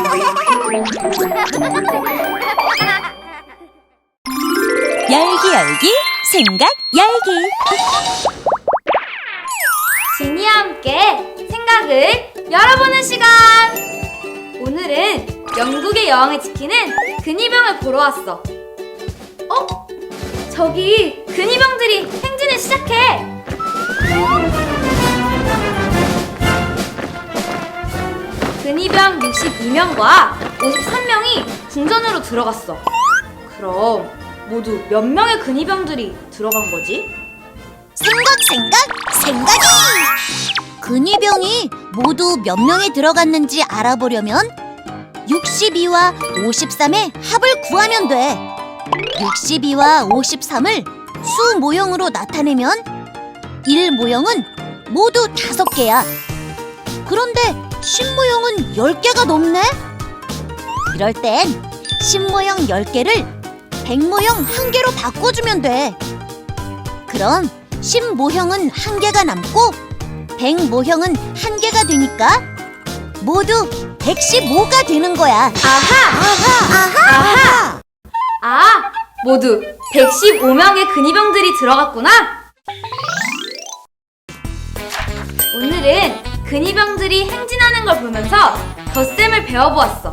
열기 열기 생각 열기 지니와 함께 생각을 열어보는 시간! 오늘은 영국의 여왕을 지키는 근위병을 보러 왔어. 어? 저기 근위병들이 행진을 시작해! 근위병 62명과 53명이 궁전으로 들어갔어. 그럼 모두 몇 명의 근위병들이 들어간 거지? 생각 생각 생각이 근위병이 모두 몇 명이 들어갔는지 알아보려면 62와 53의 합을 구하면 돼 62와 53을 수 모형으로 나타내면 1 모형은 모두 5개야 그런데 10 모형은 10개가 넘네 이럴 땐10 모형 10개를 100 모형 1개로 바꿔주면 돼 그럼 10 모형은 한 개가 남고 100 모형은 한 개가 되니까 모두 115가 되는 거야. 아하! 아하, 아하, 아, 모두 115명의 근위병들이 들어갔구나. 오늘은 근위병들이 행진하는 걸 보면서 덧셈을 배워보았어.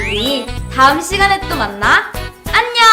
우리 다음 시간에 또 만나. 안녕!